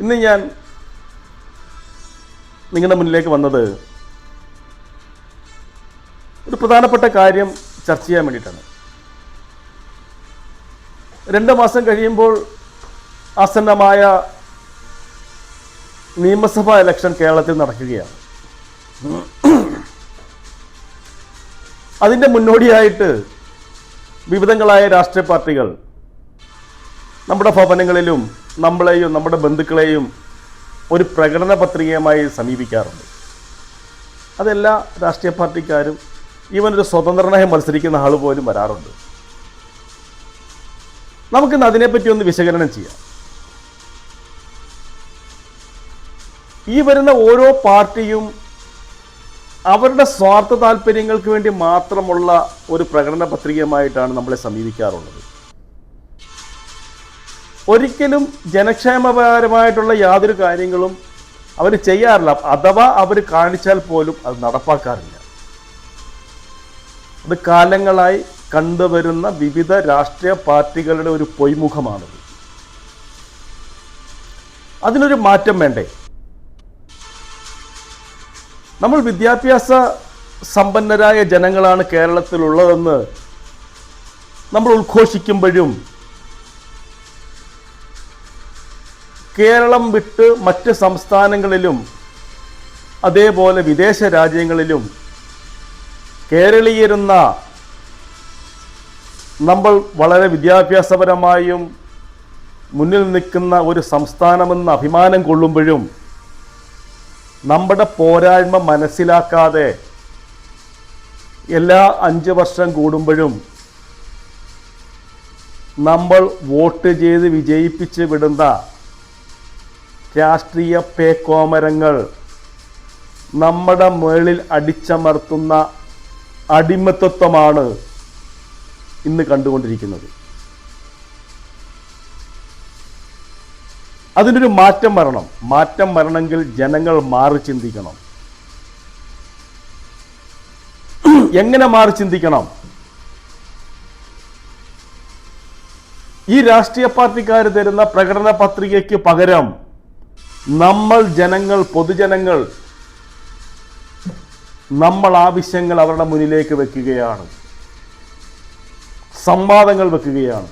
ഇന്ന് ഞാൻ നിങ്ങളുടെ മുന്നിലേക്ക് വന്നത് ഒരു പ്രധാനപ്പെട്ട കാര്യം ചർച്ച ചെയ്യാൻ വേണ്ടിയിട്ടാണ്. രണ്ട് മാസം കഴിയുമ്പോൾ ആസന്നമായ നിയമസഭാ ഇലക്ഷൻ കേരളത്തിൽ നടക്കുകയാണ്. അതിന്റെ മുന്നോടിയായിട്ട് വിവിധങ്ങളായ രാഷ്ട്രീയ പാർട്ടികൾ നമ്മുടെ ഭവനങ്ങളിലും നമ്മളെയും നമ്മുടെ ബന്ധുക്കളെയും ഒരു പ്രകടന പത്രികയുമായി സമീപിക്കാറുണ്ട്. അതെല്ലാ രാഷ്ട്രീയ പാർട്ടിക്കാരും ഈവൻ ഒരു സ്വതന്ത്രനായി മത്സരിക്കുന്ന ആൾ പോലും വരാറുണ്ട്. നമുക്കിന്ന് അതിനെപ്പറ്റി ഒന്ന് വിശകലനം ചെയ്യാം. ഈ വരുന്ന ഓരോ പാർട്ടിയും അവരുടെ സ്വാർത്ഥ താല്പര്യങ്ങൾക്ക് വേണ്ടി മാത്രമുള്ള ഒരു പ്രകടന പത്രികയുമായിട്ടാണ് നമ്മളെ സമീപിക്കാറുള്ളത്. ഒരിക്കലും ജനക്ഷേമപരമായിട്ടുള്ള യാതൊരു കാര്യങ്ങളും അവർ ചെയ്യാറില്ല. അഥവാ അവർ കാണിച്ചാൽ പോലും അത് നടപ്പാക്കാറില്ല. അത് കാലങ്ങളായി കണ്ടുവരുന്ന വിവിധ രാഷ്ട്രീയ പാർട്ടികളുടെ ഒരു പൊയ്മുഖമാണത്. അതിനൊരു മാറ്റം വേണ്ടേ? നമ്മൾ വിദ്യാഭ്യാസ സമ്പന്നരായ ജനങ്ങളാണ് കേരളത്തിലുള്ളതെന്ന് നമ്മൾ ഉദ്ഘോഷിക്കുമ്പോഴും കേരളം വിട്ട് മറ്റ് സംസ്ഥാനങ്ങളിലും അതേപോലെ വിദേശ രാജ്യങ്ങളിലും കേരളീയരുന്ന നമ്മൾ വളരെ വിദ്യാഭ്യാസപരമായും മുന്നിൽ നിൽക്കുന്ന ഒരു സംസ്ഥാനമെന്ന് അഭിമാനം കൊള്ളുമ്പോഴും നമ്മുടെ പോരായ്മ മനസ്സിലാക്കാതെ എല്ലാ അഞ്ച് വർഷം കൂടുമ്പോഴും നമ്മൾ വോട്ട് ചെയ്ത് വിജയിപ്പിച്ച് വിടുന്ന രാഷ്ട്രീയ പേക്കോമരങ്ങൾ നമ്മുടെ മുകളിൽ അടിച്ചമർത്തുന്ന അടിമത്തത്വമാണ് ഇന്ന് കണ്ടുകൊണ്ടിരിക്കുന്നത്. അതിനൊരു മാറ്റം വരണം. മാറ്റം വരണമെങ്കിൽ ജനങ്ങൾ മാറി ചിന്തിക്കണം. എങ്ങനെ മാറി ചിന്തിക്കണം? ഈ രാഷ്ട്രീയ പാർട്ടിക്കാർ തരുന്ന പ്രകടന പത്രികയ്ക്ക് പകരം നമ്മൾ ജനങ്ങൾ പൊതുജനങ്ങൾ നമ്മൾ ആവശ്യങ്ങൾ അവരുടെ മുന്നിലേക്ക് വെക്കുകയാണ്. സംവാദങ്ങൾ വെക്കുകയാണ്.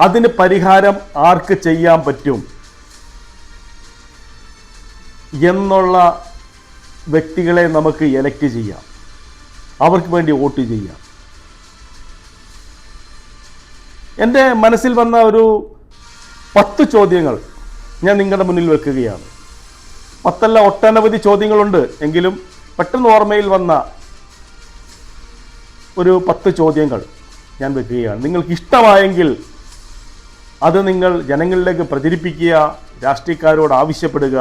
അതിന് പരിഹാരം ആർക്ക് ചെയ്യാൻ പറ്റും? എന്നുള്ള വ്യക്തികളെ നമുക്ക് എലക്ട് ചെയ്യാം. അവർക്ക് വേണ്ടി വോട്ട് ചെയ്യാം. എന്റെ മനസ്സിൽ വന്ന ഒരു പത്ത് ചോദ്യങ്ങൾ ഞാൻ നിങ്ങളുടെ മുന്നിൽ വെക്കുകയാണ്. പത്തല്ല ഒട്ടനവധി ചോദ്യങ്ങളുണ്ട് എങ്കിലും പെട്ടെന്ന് ഓർമ്മയിൽ വന്ന ഒരു പത്ത് ചോദ്യങ്ങൾ ഞാൻ വെക്കുകയാണ്. നിങ്ങൾക്ക് ഇഷ്ടമായെങ്കിൽ അത് നിങ്ങൾ ജനങ്ങളിലേക്ക് പ്രചരിപ്പിക്കുക രാഷ്ട്രീയക്കാരോട് ആവശ്യപ്പെടുക.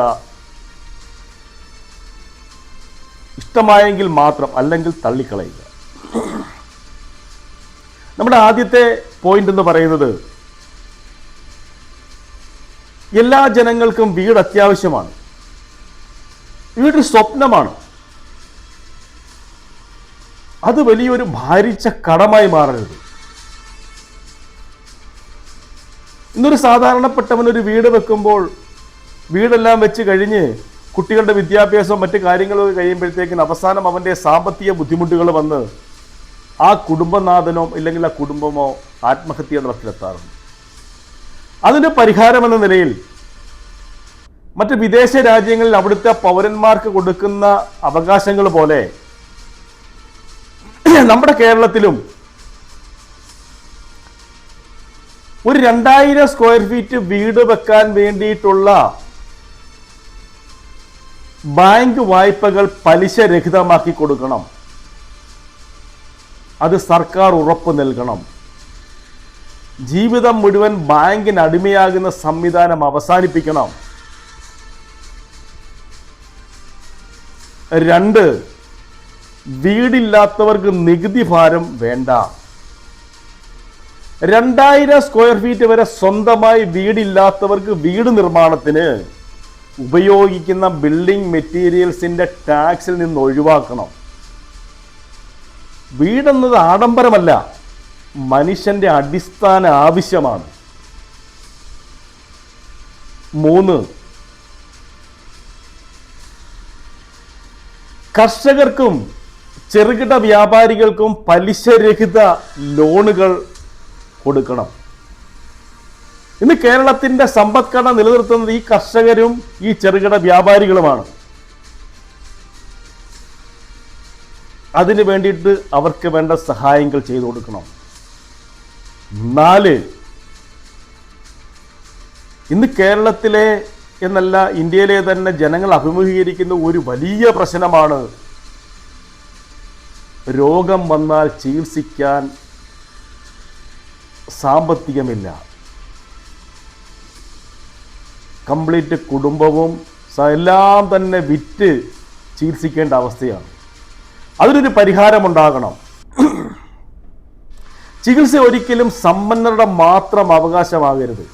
ഇഷ്ടമായെങ്കിൽ മാത്രം അല്ലെങ്കിൽ തള്ളിക്കളയുക. നമ്മുടെ ആദ്യത്തെ പോയിന്റ് എന്ന് പറയുന്നത് എല്ലാ ജനങ്ങൾക്കും വീട് അത്യാവശ്യമാണ്. വീടൊരു സ്വപ്നമാണ്. അത് വലിയൊരു ഭാരിച്ച കടമായി മാറരുത്. ഇന്നൊരു സാധാരണപ്പെട്ടവൻ ഒരു വീട് വെക്കുമ്പോൾ വീടെല്ലാം വെച്ച് കഴിഞ്ഞ് കുട്ടികളുടെ വിദ്യാഭ്യാസവും മറ്റു കാര്യങ്ങളും കഴിയുമ്പോഴത്തേക്കിന് അവസാനം അവന്റെ സാമ്പത്തിക ബുദ്ധിമുട്ടുകൾ വന്ന് ആ കുടുംബനാഥനോ ഇല്ലെങ്കിൽ ആ കുടുംബമോ ആത്മഹത്യ നടത്തിലെത്താറുണ്ട് അതിന് പരിഹാരമെന്ന നിലയിൽ മറ്റ് വിദേശ രാജ്യങ്ങളിൽ അവിടുത്തെ പൗരന്മാർക്ക് കൊടുക്കുന്ന അവകാശങ്ങൾ പോലെ നമ്മുടെ കേരളത്തിലും ഒരു രണ്ടായിരം സ്ക്വയർ ഫീറ്റ് വീട് വെക്കാൻ വേണ്ടിയിട്ടുള്ള ബാങ്ക് വായ്പകൾ പലിശ രഹിതമാക്കി കൊടുക്കണം. അത് സർക്കാർ ഉറപ്പ് നൽകണം. ജീവിതം മുഴുവൻ ബാങ്കിന് അടിമയാകുന്ന സംവിധാനം അവസാനിപ്പിക്കണം. രണ്ട് വീടില്ലാത്തവർക്ക് നികുതി ഭാരം വേണ്ട. രണ്ടായിരം സ്ക്വയർ ഫീറ്റ് വരെ സ്വന്തമായി വീടില്ലാത്തവർക്ക് വീട് നിർമ്മാണത്തിന് ഉപയോഗിക്കുന്ന ബിൽഡിംഗ് മെറ്റീരിയൽസിന്റെ ടാക്സിൽ നിന്ന് ഒഴിവാക്കണം. വീടെന്നത് ആഡംബരമല്ല. മനുഷ്യന്റെ അടിസ്ഥാന ആവശ്യമാണ്. മൂന്ന് കർഷകർക്കും ചെറുകിട വ്യാപാരികൾക്കും പലിശരഹിത ലോണുകൾ കൊടുക്കണം. ഇന്ന് കേരളത്തിന്റെ സമ്പദ്ഘടന നിലനിർത്തുന്നത് ഈ കർഷകരും ഈ ചെറുകിട വ്യാപാരികളുമാണ്. അതിനു വേണ്ടിയിട്ട് അവർക്ക് വേണ്ട സഹായങ്ങൾ ചെയ്തു കൊടുക്കണം. നാല്. ഇന്ന് കേരളത്തിലെ എന്നല്ല ഇന്ത്യയിലെ തന്നെ ജനങ്ങൾ അഭിമുഖീകരിക്കുന്ന ഒരു വലിയ പ്രശ്നമാണ് രോഗം വന്നാൽ ചികിത്സിക്കാൻ സാമ്പത്തികമില്ല. കംപ്ലീറ്റ് കുടുംബവും എല്ലാം തന്നെ വിറ്റ് ചികിത്സിക്കേണ്ട അവസ്ഥയാണ്. അതിനൊരു പരിഹാരമുണ്ടാകണം. ചികിത്സ ഒരിക്കലും സമ്പന്നരുടെ മാത്രം അവകാശമാകരുത്.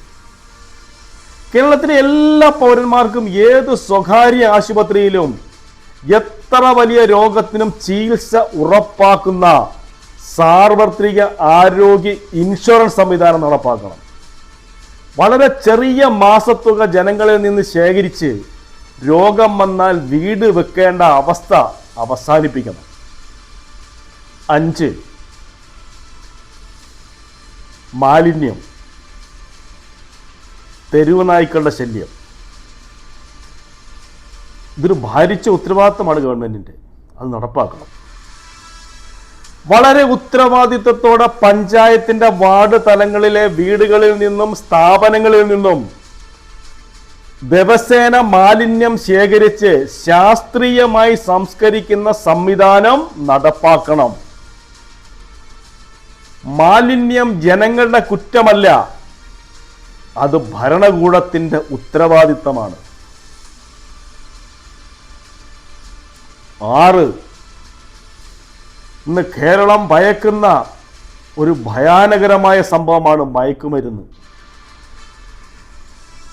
കേരളത്തിലെ എല്ലാ പൗരന്മാർക്കും ഏത് സ്വകാര്യ ആശുപത്രിയിലും എത്ര വലിയ രോഗത്തിനും ചികിത്സ ഉറപ്പാക്കുന്ന സാർവത്രിക ആരോഗ്യ ഇൻഷുറൻസ് സംവിധാനം നടപ്പാക്കണം. വളരെ ചെറിയ മാസത്തുക ജനങ്ങളിൽ നിന്ന് ശേഖരിച്ച് രോഗം വന്നാൽ വീട് വെക്കേണ്ട അവസ്ഥ അവസാനിപ്പിക്കണം. അഞ്ച് മാലിന്യം തെരുവ് നായ്ക്കളുടെ ശല്യം. ഇതൊരു ഭാരിച്ച ഉത്തരവാദിത്തമാണ് ഗവൺമെന്റിന്റെ. അത് നടപ്പാക്കണം. വളരെ ഉത്തരവാദിത്തത്തോടെ പഞ്ചായത്തിന്റെ വാർഡ് തലങ്ങളിലെ വീടുകളിൽ നിന്നും സ്ഥാപനങ്ങളിൽ നിന്നും ദിവസേന മാലിന്യം ശേഖരിച്ച് ശാസ്ത്രീയമായി സംസ്കരിക്കുന്ന സംവിധാനം നടപ്പാക്കണം. മാലിന്യം ജനങ്ങളുടെ കുറ്റമല്ല അത് ഭരണകൂടത്തിന്റെ ഉത്തരവാദിത്തമാണ്. ആറ് ഇന്ന് കേരളം ഭയക്കുന്ന ഒരു ഭയാനകരമായ സംഭവമാണ് മയക്കുമരുന്ന്.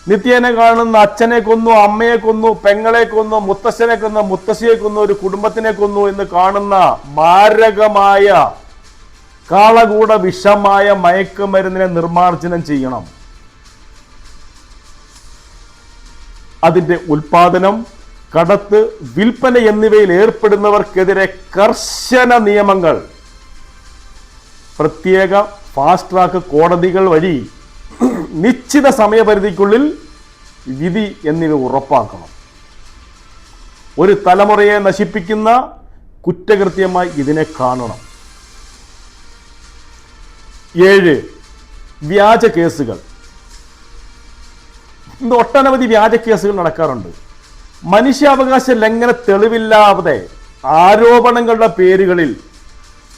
നിത്യേനെ കാണുന്ന അച്ഛനെ കൊന്നു അമ്മയെ കൊന്നു പെങ്ങളെ കൊന്നു മുത്തശ്ശനെ കൊന്നു മുത്തശ്ശിയെ കൊന്നു ഒരു കുടുംബത്തിനെ കൊന്നു എന്ന് കാണുന്ന മാരകമായ കാളകൂട വിഷമായ മയക്കുമരുന്നിനെ നിർമ്മാർജനം ചെയ്യണം. അതിന്റെ ഉൽപാദനം കടത്ത് വിൽപ്പന എന്നിവയിൽ ഏർപ്പെടുന്നവർക്കെതിരെ കർശന നിയമങ്ങൾ. പ്രത്യേക ഫാസ്റ്റ് ട്രാക്ക് കോടതികൾ വഴി നിശ്ചിത സമയപരിധിക്കുള്ളിൽ വിധി എന്നിവ ഉറപ്പാക്കണം. ഒരു തലമുറയെ നശിപ്പിക്കുന്ന കുറ്റകൃത്യമായി ഇതിനെ കാണണം. ഏഴ് വ്യാജ കേസുകൾ. ഇന്ന് ഒട്ടനവധി വ്യാജ കേസുകൾ നടക്കാറുണ്ട്. മനുഷ്യാവകാശ ലംഘന തെളിവില്ലാതെ ആരോപണങ്ങളുടെ പേരുകളിൽ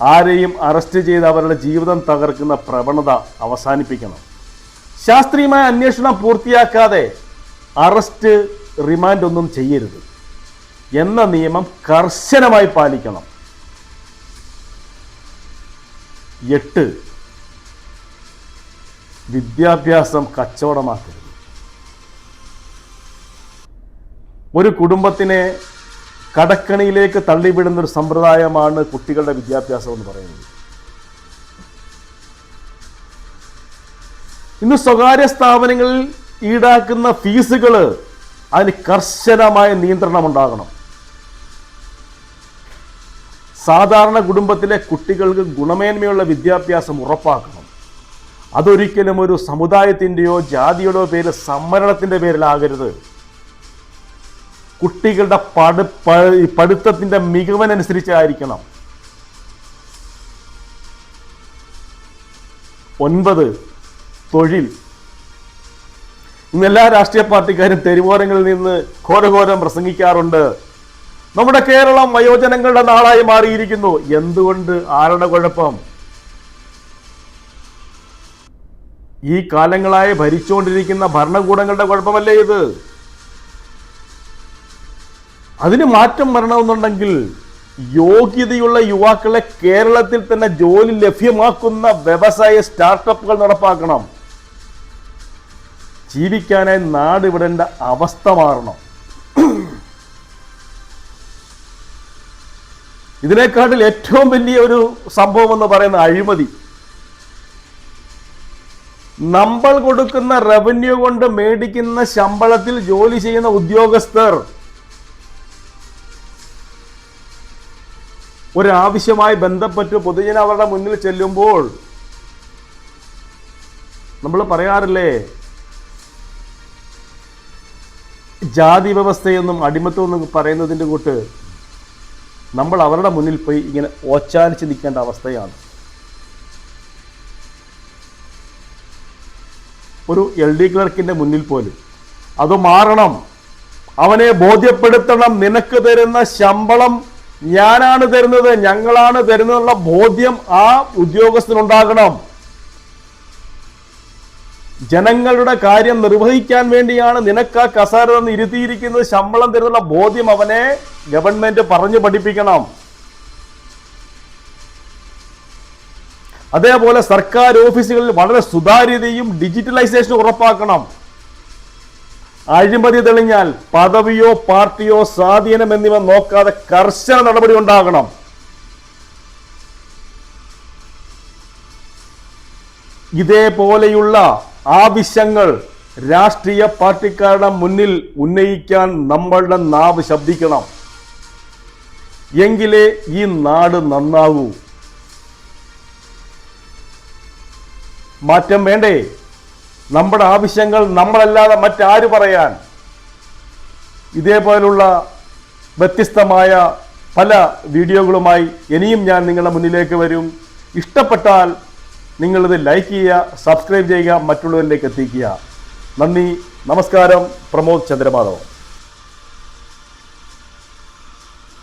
ആരെയും അറസ്റ്റ് ചെയ്ത് അവരുടെ ജീവിതം തകർക്കുന്ന പ്രവണത അവസാനിപ്പിക്കണം. ശാസ്ത്രീയമായ അന്വേഷണം പൂർത്തിയാക്കാതെ അറസ്റ്റ് റിമാൻഡ് ഒന്നും ചെയ്യരുത്. എന്ന നിയമം കർശനമായി പാലിക്കണം. എട്ട് വിദ്യാഭ്യാസം കച്ചവടമാക്കരുത്. ഒരു കുടുംബത്തിനെ കടക്കണിയിലേക്ക് തള്ളിവിടുന്ന ഒരു സമ്പ്രദായമാണ് കുട്ടികളുടെ വിദ്യാഭ്യാസം എന്ന് പറയുന്നത്. ഇന്ന് സ്വകാര്യ സ്ഥാപനങ്ങളിൽ ഈടാക്കുന്ന ഫീസുകൾ അതിന് കർശനമായ നിയന്ത്രണം ഉണ്ടാകണം. സാധാരണ കുടുംബത്തിലെ കുട്ടികൾക്ക് ഗുണമേന്മയുള്ള വിദ്യാഭ്യാസം ഉറപ്പാക്കണം. അതൊരിക്കലും ഒരു സമുദായത്തിന്റെയോ ജാതിയുടെയോ പേരിൽ സംവരണത്തിന്റെ പേരിലാകരുത്. കുട്ടികളുടെ പഠി പഠിത്തത്തിന്റെ മികവനുസരിച്ചായിരിക്കണം ഒൻപത് തൊഴിൽ. ഇന്ന് എല്ലാ രാഷ്ട്രീയ പാർട്ടിക്കാരും തെരുവോരങ്ങളിൽ നിന്ന് ഘോരഘോരം പ്രസംഗിക്കാറുണ്ട്. നമ്മുടെ കേരളം വയോജനങ്ങളുടെ നാളായി മാറിയിരിക്കുന്നു. എന്തുകൊണ്ട് ആരുടെ കുഴപ്പം? ഈ കാലങ്ങളായി ഭരിച്ചുകൊണ്ടിരിക്കുന്ന ഭരണകൂടങ്ങളുടെ കുഴപ്പമല്ലേ ഇത്? അതിന് മാറ്റം വരണമെന്നുണ്ടെങ്കിൽ യോഗ്യതയുള്ള യുവാക്കളെ കേരളത്തിൽ തന്നെ ജോലി ലഭ്യമാക്കുന്ന വ്യവസായ സ്റ്റാർട്ടപ്പുകൾ നടപ്പാക്കണം. ജീവിക്കാനായി നാട് വിടേണ്ട അവസ്ഥ മാറണം. ഇതിനേക്കാട്ടിൽ ഏറ്റവും വലിയ ഒരു സംഭവം എന്ന് പറയുന്ന അഴിമതി. നമ്മൾ കൊടുക്കുന്ന റവന്യൂ കൊണ്ട് മേടിക്കുന്ന ശമ്പളത്തിൽ ജോലി ചെയ്യുന്ന ഉദ്യോഗസ്ഥർ ഒരാവശ്യമായി ബന്ധപ്പെട്ട് പൊതുജന അവരുടെ മുന്നിൽ ചെല്ലുമ്പോൾ നമ്മൾ പറയാറില്ലേ? ജാതി വ്യവസ്ഥയെന്നും അടിമത്വം എന്നും പറയുന്നതിന്റെ കൂട്ട് നമ്മൾ അവരുടെ മുന്നിൽ പോയി ഇങ്ങനെ ഓച്ചാനിച്ച് നിൽക്കേണ്ട അവസ്ഥയാണ്. ഒരു എൽ ഡി ക്ലർക്കിന്റെ മുന്നിൽ പോലും. അത് മാറണം. അവനെ ബോധ്യപ്പെടുത്തണം. നിനക്ക് തരുന്ന ശമ്പളം ഞാനാണ് തരുന്നത് ഞങ്ങളാണ് തരുന്നതെന്നുള്ള ബോധ്യം ആ ഉദ്യോഗസ്ഥനുണ്ടാകണം. ജനങ്ങളുടെ കാര്യം നിർവഹിക്കാൻ വേണ്ടിയാണ് നിനക്ക് ആ കസാര തന്ന് ഇരുത്തിയിരിക്കുന്നത്. ശമ്പളം തരുന്നുള്ള ബോധ്യം അവനെ ഗവൺമെന്റ് പറഞ്ഞു പഠിപ്പിക്കണം. അതേപോലെ സർക്കാർ ഓഫീസുകളിൽ വളരെ സുതാര്യതയും ഡിജിറ്റലൈസേഷനും ഉറപ്പാക്കണം. അഴിമതി തെളിഞ്ഞാൽ പദവിയോ പാർട്ടിയോ സ്വാധീനം എന്നിവ നോക്കാതെ കർശന നടപടി ഉണ്ടാകണം. ഇതേപോലെയുള്ള ആവശ്യങ്ങൾ രാഷ്ട്രീയ പാർട്ടിക്കാരുടെ മുന്നിൽ ഉന്നയിക്കാൻ നമ്മളുടെ നാവ് ശബ്ദിക്കണം. എങ്കിലേ ഈ നാട് നന്നാകൂ മാറ്റം വേണ്ടേ? നമ്മുടെ ആവശ്യങ്ങൾ നമ്മളല്ലാതെ മറ്റാര് പറയാൻ? ഇതേപോലുള്ള വ്യത്യസ്തമായ പല വീഡിയോകളുമായി ഇനിയും ഞാൻ നിങ്ങളുടെ മുന്നിലേക്ക് വരും. ഇഷ്ടപ്പെട്ടാൽ നിങ്ങളിത് ലൈക്ക് ചെയ്യുക സബ്സ്ക്രൈബ് ചെയ്യുക മറ്റുള്ളവരിലേക്ക് എത്തിക്കുക. നന്ദി നമസ്കാരം. പ്രമോദ് ചന്ദ്രമാധവൻ.